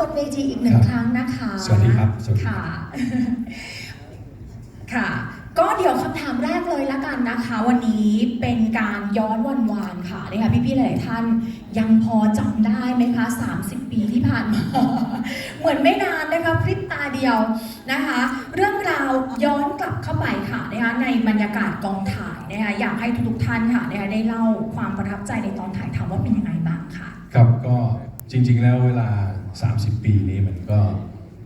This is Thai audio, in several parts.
บนเวทีอีกหนึ่งครับครั้งนะคะสวัสดีครับสวัสดีครัค่ะบค่ะ ก็เดี๋ยวคำถามแรกเลยละกันนะคะ วันนี้เป็นการย้อนวันวานค่ะนะคะพี่ๆหลายๆท่านยังพอจำได้ไหมคะ 30 ปีที่ผ่านมา เหมือนไม่นานนะคะพริบตาเดียวนะคะ เรื่องราวย้อนกลับเข้าไปค่ะนะคะในบรรยากาศกองถ่ายนะคะอยากให้ทุกๆท่านค่ะนะคะได้เล่าความประทับใจในตอนถ่ายทำว่าเป็นยังไงบ้างค่ะ ครับก็ จริง ๆ แล้วเวลา 30 ปีนี้มันก็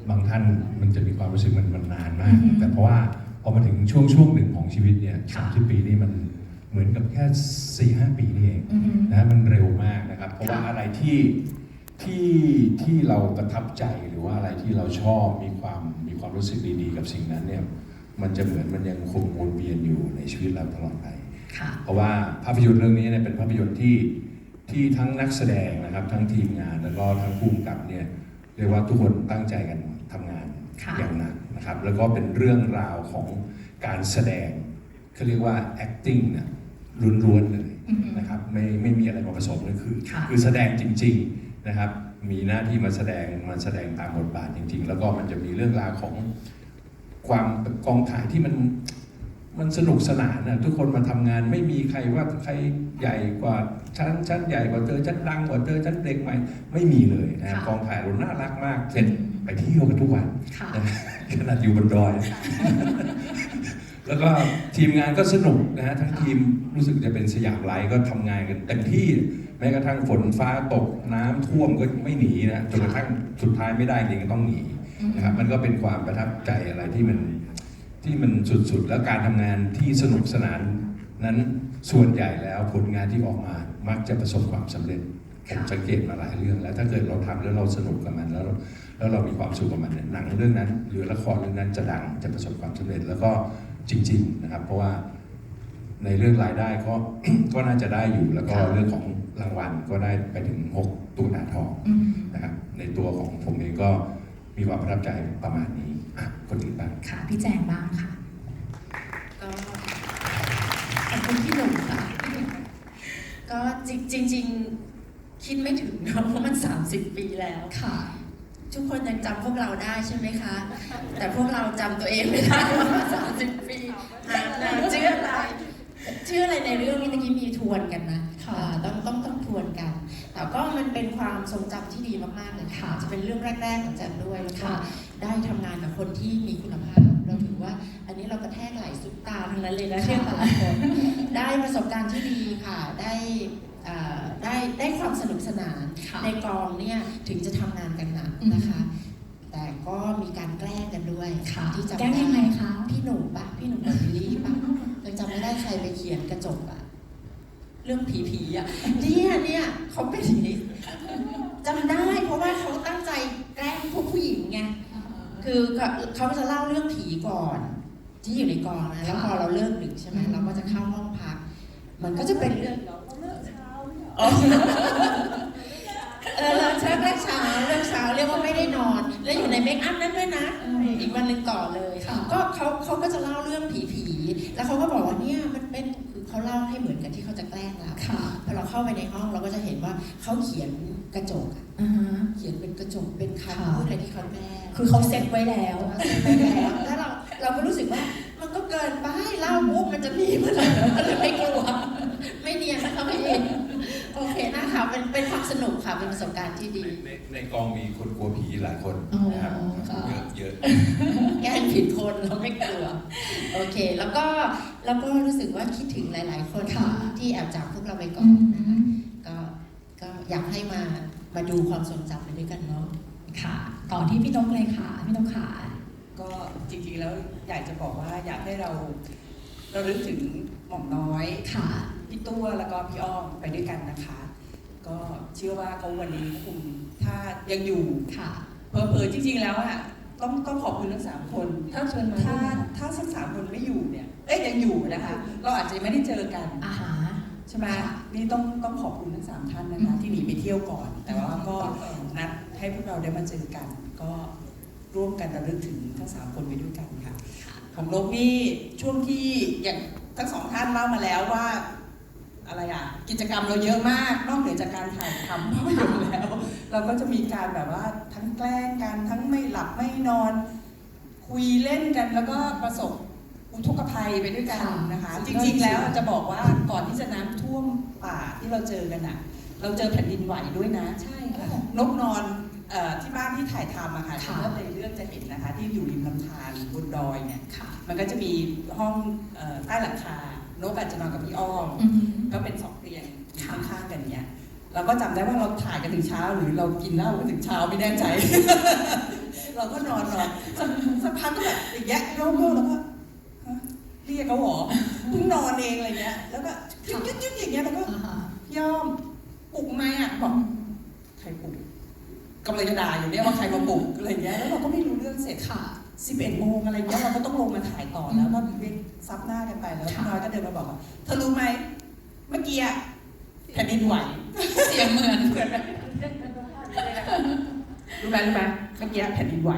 บางท่านมันจะมีความรู้สึกมันมันนานมากอือฮึแต่เพราะว่าพอมาถึงช่วงช่วงหนึ่งของชีวิตเนี่ยค่ะ30ปีนี้มันเหมือนกับแค่4 5ปีนี่เองอือฮึนะมันเร็วมากนะครับ เพราะว่าค่ะอะไรที่ที่ที่เราประทับใจหรือว่าอะไรที่เราชอบมีความมีความรู้สึกดีๆ กับสิ่งนั้นเนี่ยมันจะเหมือนมันยังคงวนเวียนอยู่ในชีวิตเราตลอดไปค่ะเพราะว่าภาพยนตร์เรื่องนี้เนี่ยเป็นภาพยนตร์ที่ ที่ทั้งนักแสดงนะครับทั้งทีมงานแล้วก็ทั้งผู้กำกับเนี่ยเรียกว่าทุกคนตั้งใจกันทำงานค่ะ อย่างหนักนะครับ แล้วก็เป็นเรื่องราวของการแสดงเขาเรียกว่า acting เนี่ยล้วนๆเลย อือฮึ นะครับไม่ไม่มีอะไรมาผสมเลยคือ ค่ะคือแสดงจริงๆนะครับ มีหน้าที่มาแสดงมาแสดงตามบทบาทจริง ๆ แล้วก็มันจะมีเรื่องราวของความกองถ่ายที่มัน มันสนุกสนานนะทุกคนมาทำงานไม่มีใครว่าใครใหญ่กว่าชั้นชั้นใหญ่กว่าเธอชั้นดังกว่าเธอชั้นเด็กใหม่ไม่มีเลยนะค่ะกองถ่ายเราน่ารักมากเสร็จไปเที่ยวกันทุกวันค่ะนะขนาดอยู่บนดอย แล้วก็ทีมงานก็สนุกนะฮะทั้งทีมรู้สึกจะเป็นสยามไลท์ก็ทำงานกันเต็มที่แม้กระทั่งฝนฟ้าตกน้ำท่วมก็ไม่หนีนะจนกระทั่งสุดท้ายไม่ได้จริงก็ต้องหนีนะครับมันก็เป็นความประทับใจอะไรที่มัน ที่มันสุดๆ แล้วการทำงานที่สนุกสนานนั้นส่วนใหญ่แล้วผลงานที่ออกมามักจะประสบความสำเร็จผมสังเกตมาหลายเรื่องแล้ว ถ้าเกิดเราทำแล้วเราสนุกกับมันแล้วเราแล้วเรามีความสุขกับมันเนี่ยหนังเรื่องนั้น หรือละครเรื่องนั้นจะดังจะประสบความสำเร็จแล้วก็จริง ๆนะครับ เพราะว่าในเรื่องรายได้ก็ก็น่าจะได้อยู่แล้วก็ค่ะเรื่องของรางวัลก็ได้ไปถึงหกตัวหนาทองอืมนะครับในตัวของผมเองก็มีความประทับใจประมาณนี้ อะคนอื่นบ้างค่ะ พี่แจงบ้างค่ะ ก็ขอบคุณพี่หนุ่มค่ะก็จริงจริงๆคิดไม่ถึงนะว่ามัน 30 ปีแล้วค่ะ ทุกคนยังจำพวกเราได้ใช่ไหมคะ แต่พวกเราจำตัวเองไม่ได้ว่ามัน30 ปีนานนานชื่ออะไรชื่ออะไรในเรื่องนี้ตะกี้มีทวนกันนะค่ะอ่าต้องต้องต้องทวนกัน แต่ก็มันเป็นความทรงจำที่ดีมากๆเลยค่ะค่ะจะเป็นเรื่องแรกๆของแจมด้วยแล้วก็ค่ะ ได้ทำงานกับคนที่มีคุณภาพ เราถือว่าอันนี้เรากระแทกไหลสุดตาทั้งนั้นเลยนะเชื่อแต่ละคนได้ประสบการณ์ที่ดีค่ะได้เอ่อได้ได้ความสนุกสนานค่ะในกองเนี่ยถึงจะทำงานกันหนักนะคะ แต่ก็มีการแกล้งกันด้วยค่ะที่จำแกล้งยังไงคะพี่หนุ่มปะพี่หนุ่มกับบิลลี่ปะยังจำไม่ได้ใครไปเขียนกระจกอะเรื่องผีผีๆอะเนี่ยเนี่ยเขาเป็นอย่างนี้จำได้เพราะว่าเขาตั้งใจแกล้งพวกผู้หญิงไง คือเขาเขาจะเล่าเรื่องผีก่อน ที่อยู่ในกองนะแล้วพอเราเลิกดึกใช่ไหมอืมเราก็จะเข้าห้องพัก มันก็จะเป็นเรื่องอ๋อเออเราเช้าเลิกเช้าเลิกเช้าเรียกว่าไม่ได้นอน แล้วอยู่ในเมคอัพนั้นด้วยนะ อีกวันหนึ่งต่อเลยค่ะก็เขาเขาก็จะเล่าเรื่องผีผีๆแล้วเขาก็บอกว่าเนี่ยมันเป็นคือเขาเล่าให้เหมือนกับที่เขาจะแกล้งเราค่ะพอเราเข้าไปในห้องเราก็จะเห็นว่าเขาเขียนกระจกอะอ่าฮะเขียนเป็นกระจกเป็นค่ะคำพูดอะไรที่เขาแกล้งคือเขาเซ็ตไว้แล้วแล้วเราเราก็รู้สึกว่ามันก็เกินไปเล่ามุกมันจะมีมันเลยมันเลยไม่กลัวไม่เนียนนะคะพี่ โอเคนะคะเป็นเป็นความสนุกค่ะ เป็นประสบการณ์ที่ดี ในในกองมีคนกลัวผีหลายคนอ๋อนะครับค่ะ เยอะเยอะแกล้งผิดคนเราไม่กลัว โอเค แล้วก็แล้วก็รู้สึกว่าคิดถึงหลาย ๆ คนค่ะ ที่ที่แอบจากพวกเราไปก่อือนมก็ก็อยากให้มามาดูความทรงจำไปด้วยกันเนาะค่ะ ต่อที่พี่นกเลยค่ะ พี่นกขาก็จริงๆแล้วอยากจะบอกว่าอยากให้เราเราลึกถึงหม่อมน้อย ค่ะ พี่ตัวแล้วก็พี่อ้อมไปด้วยกันนะคะ ก็เชื่อว่าเขาวันนี้คงถ้ายังอยู่ค่ะเพอเพอๆจริงๆแล้วอะต้องต้องขอบคุณทั้งสามคน ถ้าเชิญมาถ้าถ้าทั้งสามคนไม่อยู่เนี่ยเอ้ยยังอยู่นะคะ เราอาจจะไม่ได้เจอกันอาหารใช่ไหมค่ะนี่ต้องต้องขอบคุณทั้งสามท่านนะคะอืมที่หนีไปเที่ยวก่อน แต่ว่าก็นัดให้พวกเราได้มาเจอกัน ก็ร่วมกันระลึกถึงทั้งสามคนไปด้วยกันค่ะ ของโลกนี่ช่วงที่อย่างทั้งสองท่านเล่ามาแล้วว่า อะไรอะกิจกรรมเราเยอะมากนอกเหนือจากการถ่ายทำภาพยนตร์แล้ว เราก็จะมีการแบบว่าทั้งแกล้งกันทั้งไม่หลับไม่นอน คุยเล่นกันแล้วก็ประสบอุทกภัยไปด้วยกันนะคะ จริง ๆ แล้วจะบอกว่าก่อนที่จะน้ำท่วมป่าที่เราเจอกันอะ เราเจอแผ่นดินไหวด้วยนะ ใช่ค่ะนกนอนเออที่บ้านที่ถ่ายทำอะค่ะค่ะถ้าในเรื่องจะเห็นนะคะ ที่อยู่ริมลำธารบนดอยเนี่ยค่ะมันก็จะมีห้องเอ่อใต้หลังคา นกอาจจะนอนกับพี่อ้อมอืมก็เป็นสองเตียงอยู่ค่ะข้างๆกันเนี่ยเราก็จำได้ว่าเราถ่ายกันถึงเช้า หรือเรากินเหล้ากันถึงเช้าไม่แน่ใจ เราก็นอนนอนสักสักพักก็แบบอย่างเงี้ยโยกโยกแล้วก็ฮะเรียกเขาเหรอเพิ่งนอนเองอะไรเงี้ย แล้วก็ยึดยึดยึดอย่างเงี้ยแล้วก็อ่าฮะย่อมปลุกไหมอะบอกใครปลุกกำลังจะด่าอยู่เนี่ยว่าใครมาปลุกอะไรเงี้ยแล้วเราก็ไม่รู้เรื่องเสร็จค่ะ 11โมงอะไรเงี้ยเราก็ต้องลงมาถ่ายต่อแล้วก็เรียกซับหน้ากันไปแล้วค่ะน้อยก็เดินมาบอกว่าเธอรู้ไหมเมื่อกี้อะแผ่นดินไหวเสียงเหมือนเหมือนไหมรู้ไหมรู้ไหมเมื่อกี้แผ่นดินไหว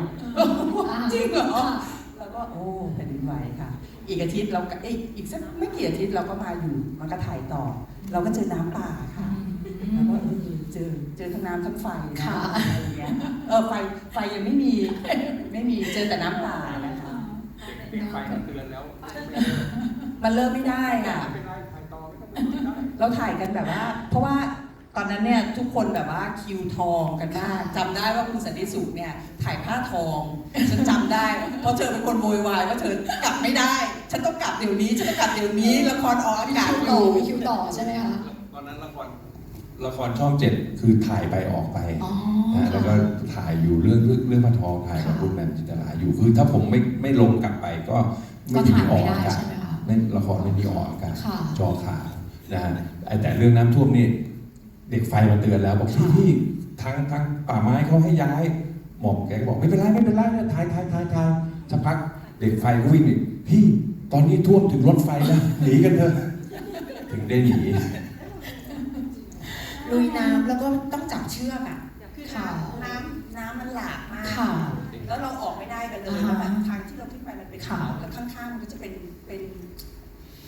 จริงเหรอค่ะแล้วก็โอ้แผ่นดินไหวค่ะ อีกอาทิตย์เราก็เอ้ยอีกสักไม่กี่อาทิตย์เราก็มาอยู่มันก็ถ่ายต่อ เราก็เจอน้ำป่าค่ะแล้วก็เออเจอเจอทั้งน้ำทั้งไฟนะค่ะอะไรอย่างเงี้ยเออไฟไฟยังไม่มี ไม่มีเจอแต่น้ำป่านะคะ ปิดไฟก็เตือนแล้วมันเริ่มไม่ได้ค่ะไม่เป็นไรถ่ายต่อไม่ต้องปิดได้เราถ่ายกันแบบว่า เพราะว่าตอนนั้นเนี่ยทุกคนแบบว่าคิวทองกันมากจำได้ว่าคุณสันติสุขเนี่ยถ่ายผ้าทองฉันจำได้ เพราะเธอเป็นคนโวยวายว่าเธอกลับไม่ได้ ฉันต้องกลับเดี๋ยวนี้ฉันต้องกลับเดี๋ยวนี้ละครออกอากาศคิวอต่อยู่มีคิวต่อใช่ไหมคะ ตอนนั้นละคร ละครช่องเจ็ดคือถ่ายไปออกไปอ๋อนะแล้วก็ถ่ายอยู่เรื่องเรื่องเรื่องพระทองถ่ายกับค่ะคุณแหม่มจินตลาอยู่คือถ้าผมไม่ไม่ลงกลับไปก็ก็ไม่มีถ่ายออไม่กได้อากาศใช่ไหมคะไม่ละครไม่มีออกอากาศค่ะ จอขาวนะฮะไอ้แต่เรื่องน้ำท่วมนี่เด็กไฟมาเตือนแล้วบอกค่ะพี่พี่ทางทางป่าไม้เขาให้ย้ายหม่อมแกก็บอกไม่เป็นไรไม่เป็นไรเนี่ยถ่ายถ่ายถ่ายถ่ายสักพักเด็กไฟก็วิ่งอีกพี่ตอนนี้ท่วมถึงรถไฟแล้วหนีกันเถอะถึงได้หนี ลุยน้ำแล้วก็ต้องจับเชือกอะคือค่ะ น้ำน้ำมันหลากมาก ค่ะ แล้วเราออกไม่ได้กันเลยอ่าฮะแล้วแบบทางที่เราขึ้นไปมันเป็นค่ะเขาแล้วข้างๆมันก็จะเป็นเป็น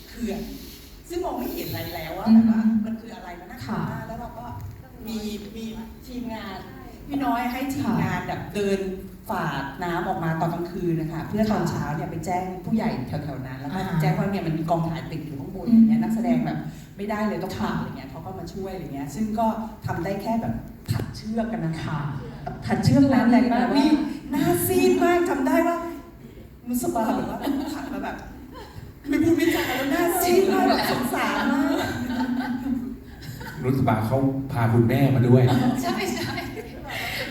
เขื่อน ซึ่งมองไม่เห็นอะไรแล้วว่าอืมแบบว่ามันคืออะไรมันน่ากลัวค่ะมากแล้วเราก็มีมีทีมงานพี่น้อยให้ทีมค่ะงานแบบเดินฝ่าน้ำออกมาตอนกลางคืนนะคะเพื่อตอนค่ะเช้าเนี่ยไปแจ้งผู้ใหญ่แถวๆนั้นแล้วก็อ่า แจ้งว่าเนี่ยมันมีกองถ่ายติดอยู่ข้างบนอืมอย่างเงี้ยนักแสดงแบบ ไม่ได้เลยต้องค่ะทำอะไรเงี้ยเขาก็มาช่วยอะไรเงี้ย ซึ่งก็ทำได้แค่แบบถัดเชือกกันนะคะค่ะถัดเชือกนั้นแรงมากแบบว่านี่หน้าซีดมากจำได้ว่ามุสบาแบบว่าถัดมาแบบไม่พูดไม่จาแล้วหน้าซีดมากแบบสงสารมากนุสบาเขาพาคุณแม่มาด้วยใช่ใช่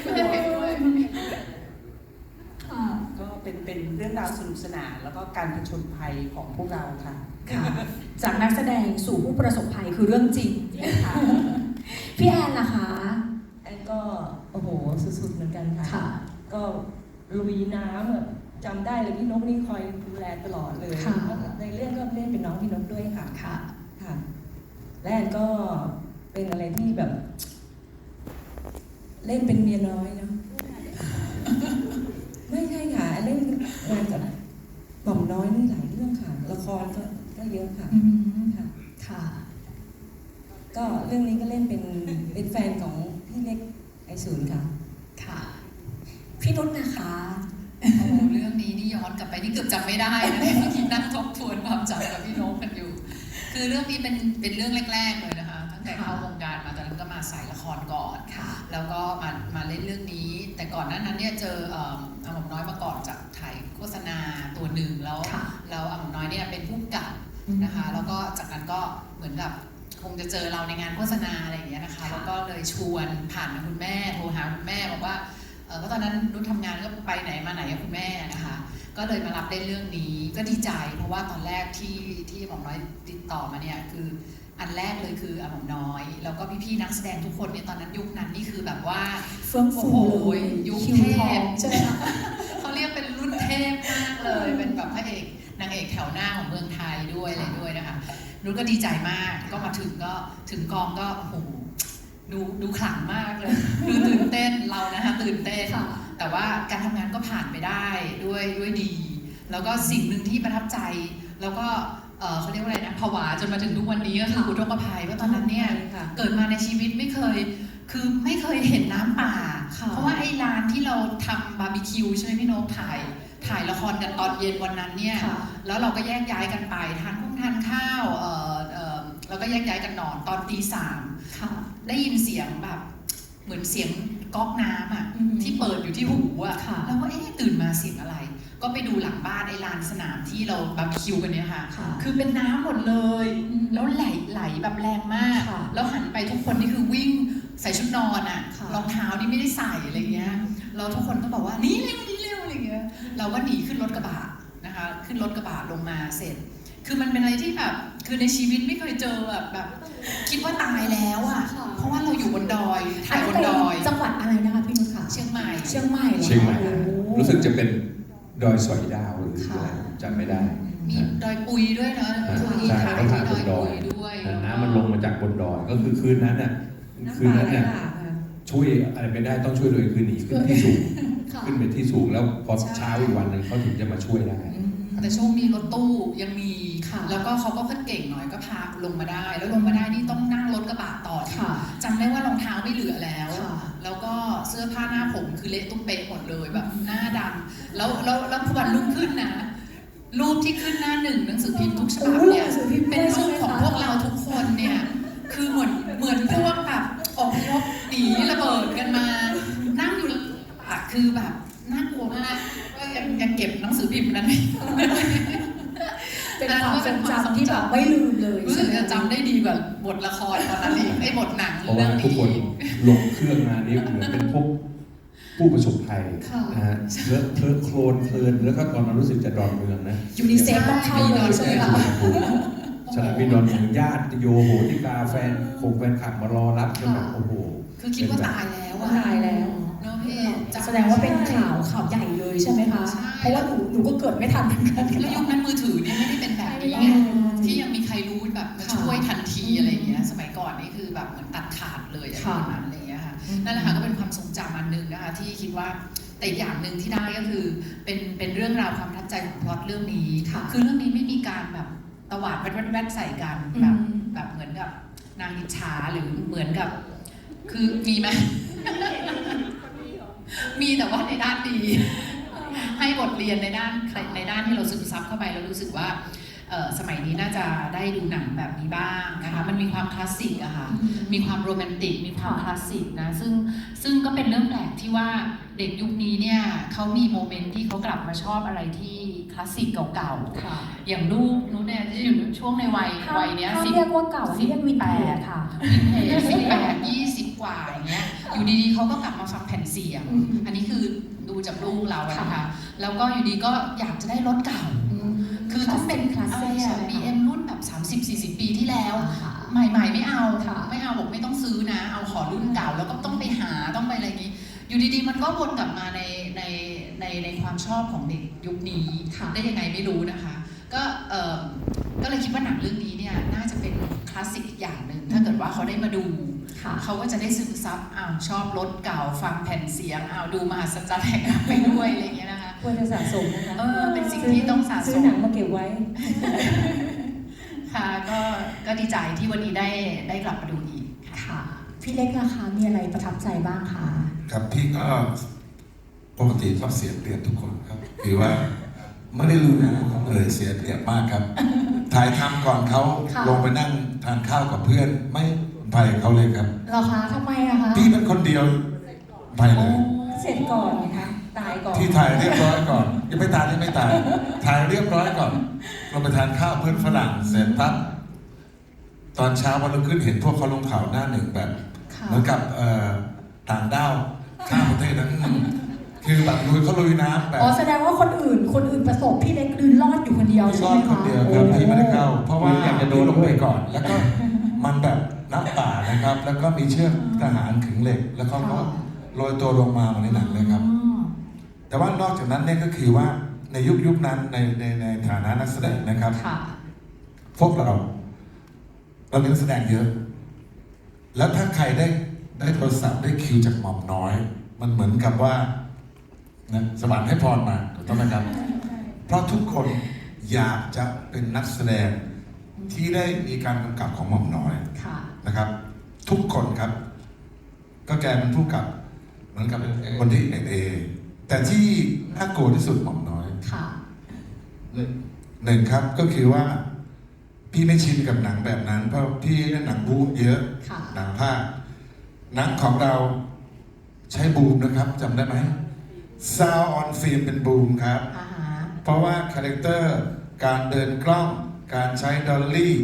ไม่ได้ไปด้วยค่ะก็เป็นเป็นเรื่องราวสนุกสนานแล้วก็การผจญภัยของพวกเราค่ะค่ะ จากนักแสดงสู่ผู้ประสบภัยคือเรื่องจริงค่ะพี่แอนล่ะคะแอนก็โอ้โหสุดๆเหมือนกันค่ะค่ะก็ลุยน้ำแบบจำได้เลยพี่นกนี่คอยดูแลตลอดเลยค่ะในเรื่องก็เล่นเป็นน้องพี่นกด้วยค่ะค่ะค่ะ และแอนก็เป็นอะไรที่แบบ เล่นเป็นเมียน้อยเนาะไม่ใช่ค่ะแอนเล่นงานกับหม่อมน้อยนี่หลายเรื่องค่ะ ละครก็ ก็เยอะค่ะอืมค่ะ ค่ะ ก็เรื่องนี้ก็เล่นเป็นเป็นแฟนของพี่เล็กไอศูนย์ค่ะ ค่ะ พี่นุชนะคะโอ้โหเรื่องนี้นี่ย้อนกลับไปนี่เกือบจำไม่ได้นะเนี่ยเมื่อกี้นั่งทบทวนความจำกับพี่นกกันอยู่ คือเรื่องนี้เป็นเป็นเรื่องแรกๆเลยนะคะ ตั้งแต่เข้าวงการมาตอนนั้นก็มาสายละครก่อน ค่ะ แล้วก็มามาเล่นเรื่องนี้ แต่ก่อนหน้านั้นเนี่ยเจอเอ่ออาหม่อมน้อยมาก่อนจากถ่ายโฆษณาตัวหนึ่งแล้วค่ะ แล้วอาหม่อมน้อยเนี่ยเป็นผู้กำกับ นะคะ แล้วก็จากนั้นก็เหมือนกับคงจะเจอเราในงานโฆษณาอะไรอย่างเงี้ยนะคะค่ะแล้วก็เลยชวนผ่านมาคุณแม่โทรหาคุณแม่บอกว่าเออเพราะตอนนั้นนุ่นทำงานก็ไปไหนมาไหนกับคุณแม่นะคะ ก็เลยมารับเล่นเรื่องนี้ก็ดีใจเพราะว่าตอนแรกที่ที่หม่อมน้อยติดต่อมาเนี่ยคืออันแรกเลยคืออาหม่อมน้อย แล้วก็พี่ๆนักแสดงทุกคนเนี่ยตอนนั้นยุคนั้นนี่คือแบบว่าเฟื่องฟูโอ้โหเลยยุคคิวเททอพงใช่ไหมคะเขาเรียกเป็นรุ่นเทพมากเลยเป็นแบบพระเอก นางเอกแถวหน้าของเมืองไทยด้วยอะไรด้วยนะคะนุ่นก็ดีใจมากก็มาถึงก็ถึงกองก็โอ้โหดูดูขลังมากเลยดูตื่นเต้นเรานะคะตื่นเต้นค่ะแต่ว่าการทำงานก็ผ่านไปได้ด้วยด้วยดี แล้วก็สิ่งหนึ่งที่ประทับใจ แล้วก็เอ่อเขาเรียกว่าอะไรนะผวาจนมาถึงทุกวันนี้ก็คืออุทกภัยว่าตอนนั้นเนี่ยค่ะเกิดมาในชีวิตไม่เคย คือไม่เคยเห็นน้ำป่าค่ะเพราะว่าไอ้ร้านที่เราทำบาร์บีคิวใช่ไหมพี่นกถ่าย ถ่ายละครกันตอนเย็นวันนั้นเนี่ยค่ะแล้วเราก็แยกย้ายกันไปทานข้าวทานข้าวเอ่อเอ่อแล้วก็แยกย้ายกันนอนตอนตีสามค่ะได้ยินเสียงแบบเหมือนเสียงก๊อกน้ำอะอืมที่เปิดอยู่ที่หูอะค่ะแล้วก็เอ๊ะตื่นมาเสียงอะไร ก็ไปดูหลังบ้านไอ้ลานสนามที่เราบาร์บีคิวกันเนี่ยค่ะค่ะคือเป็นน้ำหมดเลยอืมแล้วไหลไหลแบบแรงมากค่ะแล้วหันไปทุกคนนี่คือวิ่งใส่ชุดนอนอะค่ะรองเท้านี่ไม่ได้ใส่อะไรเงี้ยเราทุกคนก็บอกว่าหนี่เร็วหนี่เร็ว อะไรเงี้ยเราก็หนีขึ้นรถกระบะนะคะขึ้นรถกระบะลงมาเสร็จ คือมันเป็นอะไรที่แบบคือในชีวิตไม่เคยเจอแบบแบบคิดว่าตายแล้วอะค่ะเพราะว่าเราอยู่บนดอยถ่ายบนดอย จังหวัดอะไรนะคะพี่นุชค่ะเชียงใหม่เชียงใหม่หรอเชียงใหม่โอ้รู้สึกจะเป็นดอยสอยดาวหรืออะไรค่ะจำไม่ได้มีดอยปุยด้วยเนาะอ่าช่วงนี้ใช่ถ่ายเขาถ่ายที่บดอนยดอยปุยด้วยน้ำมันลงมาจากบนดอยก็คือคืนนั้นน่ะคืนนั้นเนี่ยช่วยอะไรไม่ได้ต้องช่วยเลยคือหนีขึ้นที่สูงค่ะ ขึ้นไปที่สูงแล้วพอเช้าอีกวันหนึ่งเขาถึงจะมาช่วยได้อืมแต่โชคดีรถตู้ยังมีค่ะ แล้วก็เขาก็เก่งหน่อยก็พาลงมาได้ แล้วลงมาได้นี่ต้องนั่งรถกระบะต่อค่ะจำได้ว่ารองเท้าไม่เหลือแล้วค่ะแล้วก็เสื้อผ้าหน้าผมคือเละตุ้มเป๊ะหมดเลยแบบหน้าดำแล้วแล้วแล้ววันรุ่งขึ้นนะรูปที่ขึ้นหน้าหนึ่งหนังสือพิมพ์ทุกฉบับโอ้เนี่ยหนังสือพิมพ์เป็นรูปของด้วยใช่ไหมคะพวกเราทุกคนเนี่ย คือเหมือนเหมือนพวกแบบอพยพหนีระเบิดกันมา นั่งอยู่อะคือแบบน่ากลัวมากก็ยังยังเก็บหนังสือพิมพ์นั้นไว้ เป็นความทรง จำที่แบบไม่ลืมเลยรู้สึกใช่ไหมจะจำได้ดีกว่าบทละครตอนนั้นอีกไอ้บทหนังเพราะเรื่ว่าองทุกนี้คนลงเครื่องมานี่เหมือนเป็นพวกผู้ประสบภัยค่ะนะฮะเลอะเทอะโคลนเคลินแล้วก็ตอนนั้นรู้สึกจะดอนเมืองนะยูนิเซฟต้องเข้าเลยใช่ไหมคะสนามบินดอนเมืองญาติโยโหติกาแฟนคงแฟนขับมารอรับกันแบบค่ะโอ้โหคือคิดว่าตายแล้วอะตายแล้ว เนาะพี่จำแสดงว่าเป็นข่าวข่าวใหญ่เลยใช่ไหมคะใช่เพราะว่าหนูหนูก็เกิดไม่ทันเหมือนกันแล้วยุคนั้นมือถือเนี่ยไม่ได้เป็นแบบนี้ไงที่ยังมีใครรู้แบบมาช่วยทันทีอะไรอย่างเงี้ยสมัยก่อนนี่คือแบบเหมือนตัดขาดเลยอะไรประมาณอะไรอย่างเงี้ยค่ะนั่นแหละค่ะก็เป็นความทรงจำอันหนึ่งนะคะที่คิดว่าแต่อีกอย่างหนึ่งที่ได้ก็คือเป็นเป็นเรื่องราวความประทับใจของพล็อตเรื่องนี้ค่ะคือเรื่องนี้ไม่มีการแบบตวาดแวดแวดแวดใส่กันอืมแบบแบบเหมือนกับนางอิจฉาหรือเหมือนกับ คือมีไหม มีแต่ว่าในด้านดี ให้บทเรียนในด้านในด้านที่เราซึมซับเข้าไปแล้วรู้สึกว่า สมัยนี้น่าจะได้ดูหนังแบบนี้บ้างนะคะมันมีความคลาสสิกอะค่ะมีความโรแมนติกมีความคลาสสิกนะซึ่งซึ่งก็เป็นเรื่องแปลกที่ว่าเด็กยุคนี้เนี่ยเขามีโมเมนต์ที่เขากลับมาชอบอะไรที่คลาสสิกเก่าค่ะๆอย่างลูกนู้นเนี่ยจะอยู่ช่วงในวัยวัยเนี้ยถ้าสิบเรียกว่าเก่าเรียกวินเทจค่ะวินเทจสิบแปดยี่สิบกว่าอย่างเงี้ยอยู่ดีๆเขาก็กลับมาฟังแผ่นเสียงอืมอันนี้คือดูจากลูกเราอะนะคะค่ะแล้วก็อยู่ดีก็อยากจะได้รถเก่า คือต้องเป็นคลาสอะไรสิกอะใช่ไหมคะ BM รุ่นแบบ 30-40 ปีที่แล้วค่ะใหม่ๆไม่เอาค่ะ ไม่เอาบอกไม่ต้องซื้อนะ เอาขอรุ่นเก่าแล้วก็ต้องไปหาต้องไปอะไรอย่างนี้ อยู่ดีๆ มันก็วนกลับมาในในในในความชอบของเด็กยุคนี้ค่ะได้ยังไงไม่รู้นะคะ ก็เออก็เลยคิดว่าหนังเรื่องนี้เนี่ยน่าจะเป็นคลาสสิกอีกอย่างหนึ่งถ้าเกิดว่าเขาได้มาดูค่ะเขาก็จะได้ซึมซับอ้าวชอบรถเก่าฟังแผ่นเสียงอ้าวดูมหัศจรรย์แห่งรักไปด้วยอะไรอย่างเงี้ยนะ คะควรจะสะสมนะคะเออเป็นสิ่งที่ต้องสะสม ซื้อหนังมาเก็บไว้ ค่ะก็ก็ดีใจที่วันนี้ได้ได้กลับมาดูอีกค่ะค่ะพี่เล็กราคามีอะไรประทับใจบ้างคะครับพี่ก็ปกติชอบเสียเปรียบทุกคนครับคือว่าไม่ได้รู้เลยเสียเปรียบมากครับ ถ่ายทำก่อนเขาค่ะลงไปนั่งทานข้าวกับเพื่อนไม่ไปเขาเลยครับ เหราคาทำไมอะคะพี่เป็นคนเดียวไปเลย เสร็จก่อนนะคะตาย ก่อน ที่ถ่ายเรียบร้อยก่อนยังไม่ตายยังไม่ตายถ่ายเรียบร้อยก่อนลงไปทานข้าวเพื่อนฝรั่งเสร็จปั๊บตอนเช้าวันรุ่งขึ้นเห็นพวกเขาลงข่าวหน้าหนึ่งแบบค่ะเหมือนกับเอ่อต่างด้าวข้ามประเทศนั้นคือแบบลุยเขาลุยน้ำแบบอ๋อแสดงว่าคนอื่น คนอื่นประสบพี่เล็กลืนรอดอยู่คนเดียวใช่รอไหมดคคะนเดียวครับโอ้พี่ไม่ได้เข้าเพราะว่าอยากจะโดนพี่ลงไปก่อน แล้วก็มันแบบน้ำป่านะครับ แล้วก็มีเชือกทหารขึงเหล็ก แล้วเขาก็โรยตัวลงมาเหมือนในหนังเลยครับอ๋อ แต่ว่านอกจากนั้นเนี่ยก็คือว่าในยุคยุคนั้นในในในฐานะนักแสดงนะครับ ค่ะ พวกเราเราเป็นนักแสดงเยอะ แล้วถ้าใครได้ได้โทรศัพท์ได้คิวจากหม่อมน้อย มันเหมือนกับว่านะสวรรค์ให้พรมาถูกต้องไหมครับ เพราะทุกคนอยากจะเป็นนักแสดงที่ได้มีการกำกับของหม่อมน้อยค่ะ นะครับ ทุกคนครับ ก็แกเป็นผู้กำกับ เหมือนกับเป็นคนที่เอเอ แต่ที่น่ากลัวที่สุดหม่อมน้อยค่ะหนึ่งครับก็คือว่า พี่ไม่ชินกับหนังแบบนั้น เพราะพี่เล่นหนังบูมเยอะค่ะหนังภาคหนังของเราใช้บูมนะครับจำได้ไหมซาวออนฟิล์มเป็นบูมครับอ่าฮะเพราะว่าคาแรคเตอร์การเดินกล้อง การใช้ดอลลี่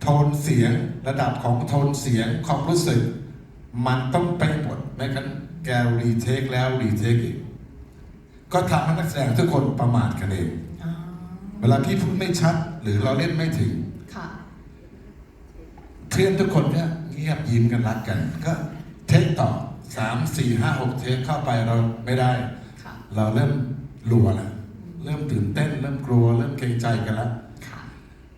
โทนเสียงระดับของโทนเสียงความรู้สึก มันต้องไปหมดไม่งั้นแกรีเทคแล้วรีเทคอีก ก็ทำให้นักแสดงทุกคนประมาทกันเองอ๋อเวลาพี่พูดไม่ชัด หรือเราเล่นไม่ถึงค่ะเพื่อนทุกคนเนี่ยเงียบยิ้มกันรักกัน ก็เทคต่อสามสี่ห้าหกเทคเข้าไปเราไม่ได้ค่ะเราเริ่มหลัวแล้วเริ่มตื่นเต้น เริ่มกลัว เริ่มเกรงใจกันแล้วค่ะ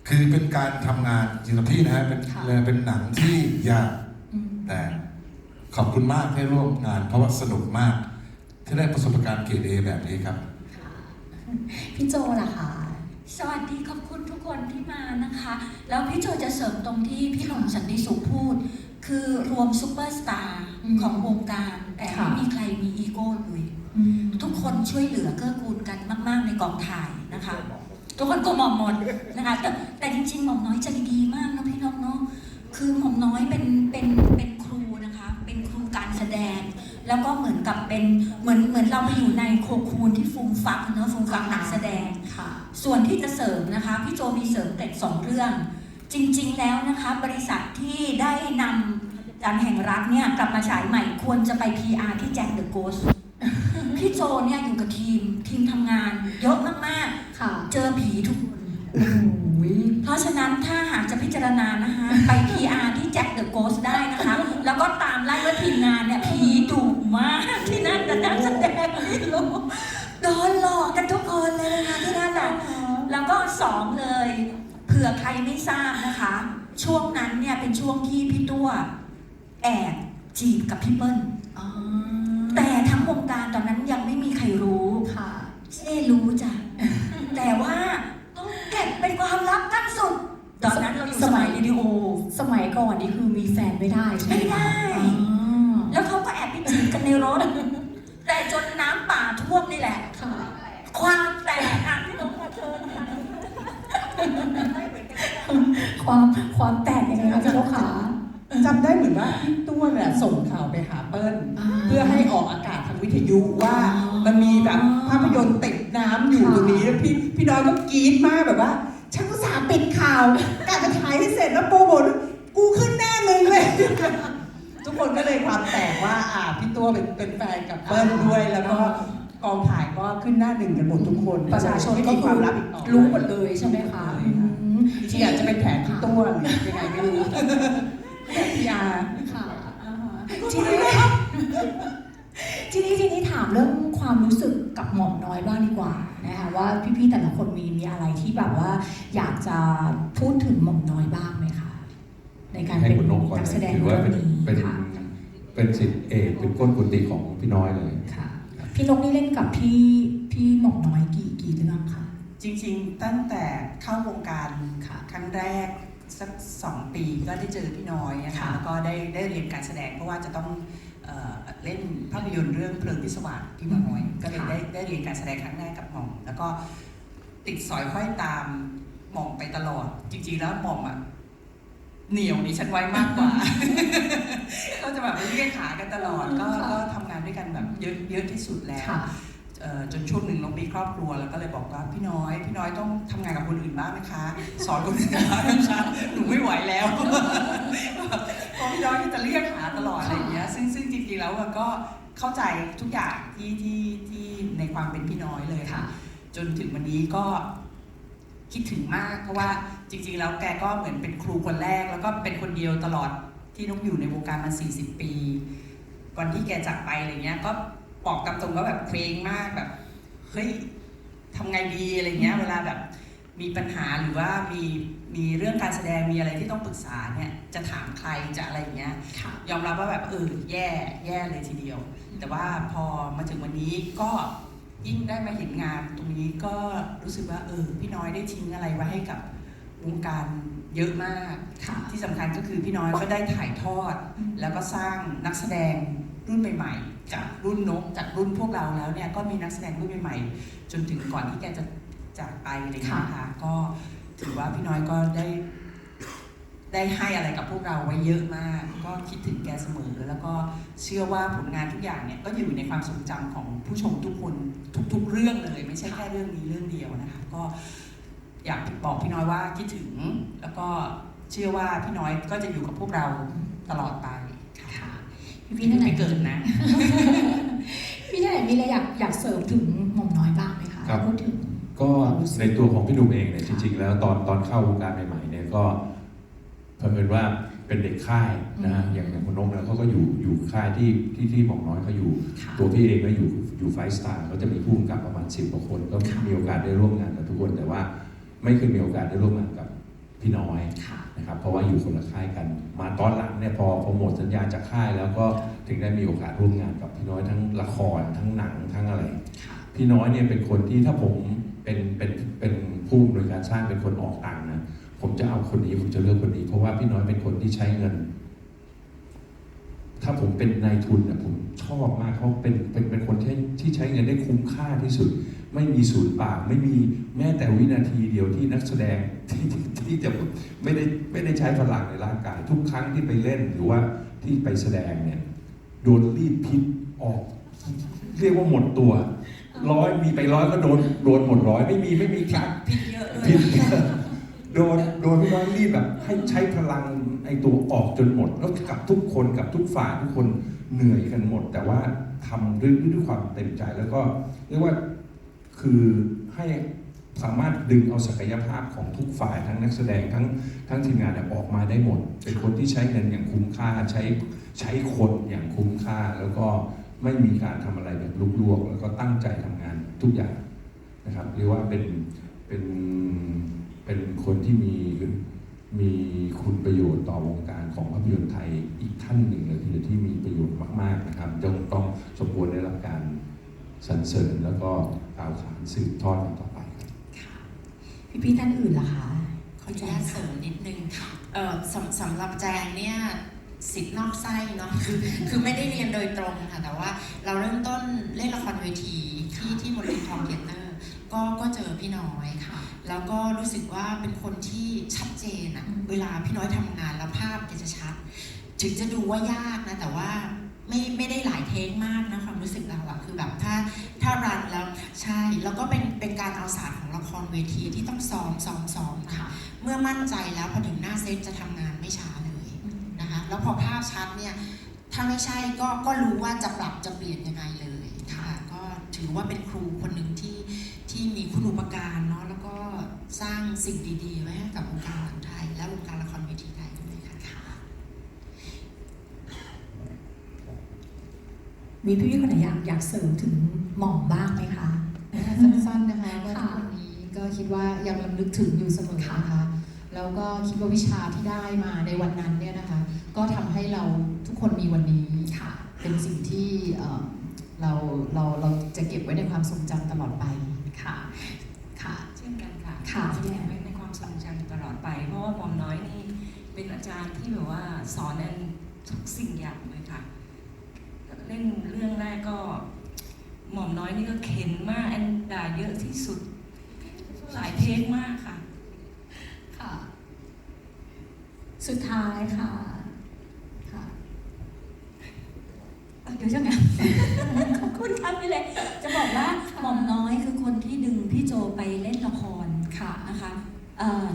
คือเป็นการทำงานจริงๆพี่นะฮะเป็นค่ะเลยเป็นหนังที่ยากอืมแต่ขอบคุณมากที่ร่วมงาน เพราะว่าสนุกมาก ที่ได้ประสบการณ์เกรดเอแบบนี้ครับค่ะพี่โจล่ะคะสวัสดีขอบคุณทุกคนที่มานะคะ แล้วพี่โจจะเสริมตรงที่พี่หนุ่มสันติสุขพูด คือรวมซูเปอร์สตาร์อืมของวงการ แต่ค่ะไม่มีใครมีอีโก้เลยอืมทุกคนช่วยเหลือเกื้อกูลกันมาก ๆ ในกองถ่ายนะคะ ทุกคนก็หมอมหมดนะคะ แต่แต่จริงๆหม่อมน้อยใจดีมากนะพี่น้องเนาะคือหม่อมน้อยเป็นเป็นเป็นครูนะคะ เป็นครูการแสดง แล้วก็เหมือนกับเป็นเหมือนเหมือนเราไปอยู่ในโคคูนที่ฟูมฟักเนอะฟูมฟักนักแสดงค่ะ ส่วนที่จะเสริมนะคะพี่โจมีเสริมเกร็ดสองเรื่อง จริง ๆ แล้วนะคะบริษัทที่ได้นำการแห่งรักเนี่ยกลับมาฉายใหม่ควรจะไป PR ที่แจ็คเดอะโกสพี่โจเนี่ยอยู่กับทีมทีมทำงานเยอะมากค่ะๆเจอผีทุกคนโอ้ยเพราะฉะนั้นถ้าหากจะพิจารณานะคะ ไป PR ที่แจ็คเดอะโกสได้นะคะ แล้วก็ตามไล่ว่าทีมงานเนี่ยผีดุ มากที่นั่นแต่นักแสดงไม่รู้โดนหลอกกันทุกคนเลยนะคะที่นั่นน่ะแล้วก็สองเลยเผื่อใครไม่ทราบนะคะ ช่วงนั้นเนี่ยเป็นช่วงที่พี่ตัวแอบจีบกับพี่เปิ้ลอ๋อแต่ทั้งวงการตอนนั้นยังไม่มีใครรู้ค่ะเจ๊รู้จ้ะแต่ว่าต้องเก็บเป็นความลับขั้นสุด ตอนนั้นเราอยู่สมัยวิดีโอ สมัยก่อนนี่คือมีแฟนไม่ได้ใช่ไหมไม่ได้ คะอ๋อ แล้วเขา ก็แอบไปจีบกันในรถ แต่จนน้ำป่าท่วมนี่แหละค่ะความแตกอะพี่น้องมาเชิญค่ะความความแตกยังไงคะพี่โจขาจำได้เหมือนว่าพี่ตัวเนี่ยส่งข่าวไปหาเปิ้ลเพื่อให้ออกอากาศทางวิทยุว่ามันมีแบบภาพยนตร์ติดน้ำอยู่ตรงนี้แล้วพี่พี่น้อยก็กรี๊ดมากแบบว่าฉันก็สาห์ปิดข่าวกะจะถ่ายให้เสร็จแล้วโปรโมทกูขึ้นหน้าหนึ่งเลยทุก คนก็เลยความแตกว่าอ่าพี่ตัวเป็นเป็นแฟนกับเปิ้ลด้วย แล้วก็กองถ่ายก็ขึ้นหน้าหนึ่งกันหมดทุกคนประชาชนไม่ก็มีคคืวามอลับอีกต่อไปรู้หมดเลยใช่ไหมคะเลยค่ะอืมที่อาจจะเป็นแผนพี่ตัวหรือยังไงไม่รู้แต่พี่อาค่ะอ่าฮะทีนี้ทีนี้ทีนี้ถามเรื่องความรู้สึกกับหม่อมน้อยบ้างดีกว่านะคะว่าพี่ๆแต่ละคนมีมีอะไรที่แบบว่า อยากจะพูดถึงหม่อมน้อยบ้างไหมคะในการให้เป็นคุณนกก่อนนักแสดงถือว่าเป็นเรื่องนี้เป็นค่ะ เป็นสิทธิเอกเป็นก้นกุฏิของพี่น้อยเลย ค่ะ พี่นกนี่เล่นกับพี่พี่หม่อมน้อยกี่กี่เรื่องคะจริงๆ ตั้งแต่เข้าวงการค่ะครั้งแรกสักสองปีก็ได้เจอพี่น้อยนะคะค่ะแล้วก็ได้ได้เรียนการแสดงเพราะว่าจะต้องเอ่อเล่นภาพยนตร์เรื่องเพลิงพิศวาสพี่หม่อมน้อย ก็เลยได้ได้เรียนการแสดงครั้งแรกกับหม่อมแล้วก็ติดสอยห้อยตามหม่อมไปตลอด จริงๆแล้วหม่อมอะ เหนียวดิฉันไว้มากกว่า ก็จะแบบเรียกขากันตลอด ก็ค่ะ ก็ทำงานด้วยกันแบบเยอะเยอะที่สุดแล้ว ค่ะ เอ่อจนช่วงหนึ่งน้องมีครอบครัวแล้วก็เลยบอกว่าพี่น้อยพี่น้อยต้องทำงานกับคนอื่นบ้างนะคะ สอนคนอื่นบ้างนะคะหนูไม่ไหวแล้วเพราะพี่น้อยก็จะเรียกหาตลอดอะไรอย่างเงี้ยซึ่งซึ่งจริงๆแล้วมันก็เข้าใจทุกอย่างที่ที่ที่ในความเป็นพี่น้อยเลยค่ะ จนถึงวันนี้ก็คิดถึงมาก เพราะว่า จริง ๆ แล้วแกก็เหมือนเป็นครูคนแรก แล้วก็เป็นคนเดียวตลอดที่น้องอยู่ในวงการมา 40 ปี วันที่แกจากไปอะไรเงี้ย ก็บอกตามตรงว่าแบบเคว้งมากแบบเฮ้ยทำไงดีอะไรเงี้ย เวลาแบบมีปัญหาหรือว่ามีมีเรื่องการแสดงมีอะไรที่ต้องปรึกษาเนี่ยจะถามใครจะอะไรอย่างเงี้ยค่ะยอมรับว่าแบบเออแย่แย่เลยทีเดียว แต่ว่าพอมาถึงวันนี้ก็ยิ่งได้มาเห็นงานตรงนี้ก็รู้สึกว่าเออพี่น้อยได้ทิ้งอะไรไว้ให้กับ วงการเยอะมากค่ะที่สำคัญก็คือพี่น้อยก็ได้ถ่ายทอด แล้วก็สร้างนักแสดงรุ่นใหม่ๆจากรุ่นนกจากรุ่นพวกเราแล้วเนี่ยก็มีนักแสดงรุ่นใหม่ๆจนถึงก่อนที่แกจะจากไปอะไรอย่างเลยนะคะก็ถือว่าพี่น้อยก็ได้ ได้ให้อะไรกับพวกเราไว้เยอะมาก ก็คิดถึงแกเสมอ แล้วก็เชื่อว่าผลงานทุกอย่างเนี่ยก็อยู่ในความทรงจำของผู้ชมทุกคนทุก ๆ เรื่องเลย ไม่ใช่แค่เรื่องนี้เรื่องเดียวนะคะก็ อยากบอกพี่น้อยว่าคิดถึง แล้วก็เชื่อว่าพี่น้อยก็จะอยู่กับพวกเราตลอดไปค่ะพี่พี่ท่านไหนไม่เกินนะพี่ท่านไหนมีอะไรอยากอยากเสริมถึงหม่อมน้อยบ้างไหมคะครับพูดถึงก็ในตัวของพี่หนุ่มเองเนี่ยจริง ๆ แล้วตอนตอนเข้าวงการใหม่ๆเนี่ยก็เพิ่นว่าเป็นเด็กค่ายนะฮะอืมอย่างอย่างคุณนกเนี่ยเขาก็อยู่อยู่ค่ายที่ที่ที่หม่อมน้อยเขาอยู่ค่ะตัวพี่เองก็อยู่อยู่ไฟสตาร์ก็จะมีผู้กำกับประมาณสิบกว่าคน ก็ค่ะมีโอกาสได้ร่วมงานกับทุกคนแต่ว่า ไม่เคยมีโอกาสได้ร่วมงานกับพี่น้อยค่ะนะครับเพราะว่าอยู่คนละค่ายกัน มาตอนหลังเนี่ยพอพอหมดสัญญาจากค่าย แล้วก็ถึงได้มีโอกาสร่วมงานกับพี่น้อยทั้งละครทั้งหนังทั้งอะไรค่ะพี่น้อยเนี่ยเป็นคนที่ถ้าผมเป็นเป็นเป็นผู้โดยการสร้างเป็นคนออกตังค์นะผมจะเอาคนนี้ผมจะเลือกคนนี้ เพราะว่าพี่น้อยเป็นคนที่ใช้เงิน ถ้าผมเป็นนายทุนเนี่ยผมชอบมากเขาเป็นเป็นเป็นคนที่ที่ใช้เงินได้คุ้มค่าที่สุด ไม่มีศูนย์เปล่าไม่มีแม้แต่วินาทีเดียวที่นักแสดงที่ที่ที่จะไม่ได้ไม่ได้ใช้พลังในร่างกาย ทุกครั้งที่ไปเล่นหรือว่าที่ไปแสดงเนี่ยโดนรีดพิษออก เรียกว่าหมดตัวร้อยมีไปร้อยก็โดนโดนหมดร้อยไม่มีไม่มีครั้งผิดเยอะเลยผิดโดนโดนพี่น้อยรีบแบบให้ใช้พลัง ไอ้ตัวออกจนหมดแล้วกับทุกคนกับทุกฝ่ายทุกคนเหนื่อยกันหมด แต่ว่าทำด้วยด้วยความเต็มใจแล้วก็เรียกว่าคือให้สามารถดึงเอาศักยภาพของทุกฝ่ายทั้งนักแสดงทั้งทั้งทีมงานเนี่ยออกมาได้หมด เป็นคนที่ใช้เงินอย่างคุ้มค่าใช้ใช้คนอย่างคุ้มค่า แล้วก็ไม่มีการทำอะไรแบบลุกลวกแล้วก็ตั้งใจทำงานทุกอย่างนะครับเรียกว่าเป็นเป็นเป็นคนที่มี มีคุณประโยชน์ต่อวงการของภาพยนตร์ไทยอีกท่านหนึ่งเลยทีเดียวที่มีประโยชน์มากๆนะครับต้องต้องสมควรได้รับการสรรเสริญแล้วก็กล่าวขานสืบทอดกันต่อไปครับพี่พี่ท่านอื่นล่ะคะขออนุญาตเสริมนิดนึงค่ะเอ่อสำสำหรับแจงเนี่ยสิทธิ์นอกไส้เนาะคือคือไม่ได้เรียนโดยตรงค่ะ แต่ว่าเราเริ่มต้นเล่นละครเวทีที่ที่บริเวณทองเทยเตอร์ ก็ก็เจอพี่น้อยค่ะ แล้วก็รู้สึกว่าเป็นคนที่ชัดเจนอะอืมเวลาพี่น้อยทำงานแล้วภาพแกจะชัด ถึงจะดูว่ายากนะ แต่ว่าไม่ไม่ได้หลายเทคมากนะความรู้สึกเราอะคือแบบถ้าถ้ารันแล้วใช่ แล้วก็เป็นเป็นการเอาศาสตร์ของละครเวทีที่ต้องซ้อมซ้อมซ้อมค่ะ เมื่อมั่นใจแล้วพอถึงหน้าเซตจะทำงานไม่ช้าเลยนะคะ แล้วพอภาพชัดเนี่ยถ้าไม่ใช่ก็ก็รู้ว่าจะปรับจะเปลี่ยนยังไงเลยค่ะ ก็ถือว่าเป็นครูคนหนึ่งที่ที่มีคุณอุปการเนาะแล้วก็ สร้างสิ่งดีๆ ไว้ให้กับวงการหนังไทย และวงการละครเวทีไทยด้วยค่ะมีพี่พี่คนไหนอยากอยากเสริมถึงหม่อมบ้างไหมคะสั้นๆนะคะก็ค่ะทุกวันนี้ก็คิดว่ายังรำลึกถึงอยู่เสมอนะคะแล้วก็คิดว่าวิชาที่ได้มาในวันนั้นเนี่ยนะคะ ก็ทำให้เราทุกคนมีวันนี้ค่ะ เป็นสิ่งที่เอ่อเราเราเราจะเก็บไว้ในความทรงจำตลอดไปค่ะค่ะเช่นกันค่ะค่ะจะเก็บไว้ในความทรงจำตลอดไป เพราะว่าหมอมน้อยนี่เป็นอาจารย์ที่แบบว่าสอนแอนทุกสิ่งอย่างเลยค่ะ เล่นเรื่องแรกก็หม่อมน้อยนี่ก็เข็นมากแอนด่าเยอะที่สุด หลายเทคมากค่ะ ค่ะ สุดท้ายค่ะ ค่ะเดี๋ยวจะไงขอบคุณครับพี่เล็กจะบอกว่าหม่อมน้อยคือคนที่ดึงพี่โจไปเ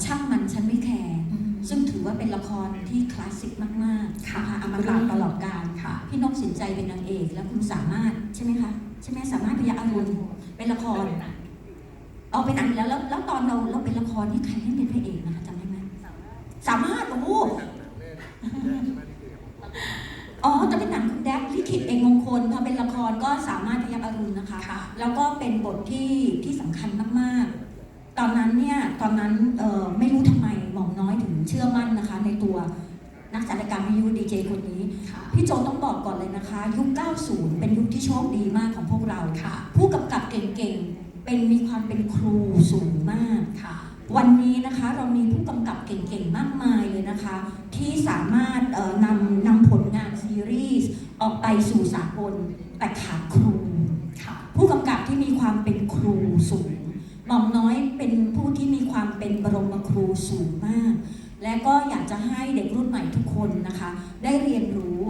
ช่างมันฉันไม่แคร์อืมซึ่งถือว่าเป็นละครที่คลาสสิกมากๆค่ะนอมตะตลอดกาลค่ะ พี่นกสินใจเป็นนางเอก แล้วคุณสามารถใช่ไหมคะใช่ไหมสามารถพยาอรุณเป็นละครเอาเป็นหนังแล้วแล้วแล้วตอนเราเราเป็นละครที่ใครเล่นเป็นพระเอกนะคะจำได้ไหมสามารถโอ้โหอ๋อจะเป็นหนังคุณแดกลิขิตเอกมงคลพอเป็นละครก็สามารถพยักอรุณนะคะค่ะแล้วก็เป็นบทที่ที่สำคัญมากๆ ตอนนั้นเนี่ยตอนนั้นเอ่อไม่รู้ทำไมหม่อมน้อยถึงเชื่อมั่นนะคะ ในตัวนักจัดรายการวิทยุดีเจคนนี้ค่ะพี่โจต้องบอกก่อนเลยนะคะ ยุค 90 เป็นยุคที่โชคดีมากของพวกเราค่ะ ผู้กำกับเก่งๆ เป็นมีความเป็นครูสูงมากค่ะ วันนี้นะคะเรามีผู้กำกับเก่งๆ มากมายเลยนะคะ ที่สามารถเอ่อนำนำผลงานซีรีส์ออกไปสู่สากลแต่ขาดครูค่ะผู้กำกับที่มีความเป็นครูสูง หม่อมน้อยเป็นผู้ที่มีความเป็นบรมครูสูงมาก และก็อยากจะให้เด็กรุ่นใหม่ทุกคนนะคะ ได้เรียนรู้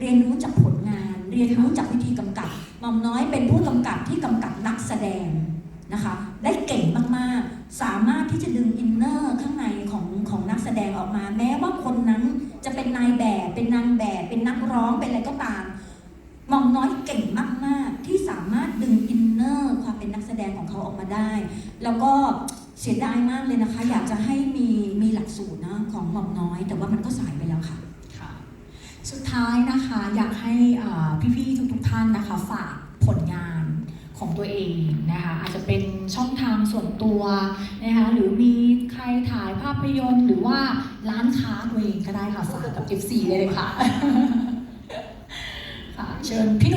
เรียนรู้จากผลงาน เรียนรู้จากวิธีกำกับหม่อมน้อยเป็นผู้กำกับที่กำกับนักแสดงนะคะ ได้เก่งมากๆ สามารถที่จะดึงอินเนอร์ข้างในของของนักแสดงออกมา แม้ว่าคนนั้นจะเป็นนายแบบเป็นนางแบบเป็นนักร้องเป็นอะไรก็ตามหม่อมน้อยเก่งมาก ดงของเขาออกมาได้ แล้วก็เสียดายมากเลยนะคะ อยากจะให้มีมีหลักสูตรนะของหม่อมน้อย แต่ว่ามันก็สายไปแล้วค่ะ ค่ะ สุดท้ายนะคะอยากให้อ่าพี่ๆทุกๆท่านนะคะฝากผลงานของตัวเองนะคะอาจจะเป็นช่องทางส่วนตัวนะคะหรือมีใครถ่ายภาพยนตร์หรือว่าร้านค้าตัวเองก็ได้ค่ะฝากกับ F4 เลยเลยค่ะ ค่ะ เชิญพี่หนุ่ม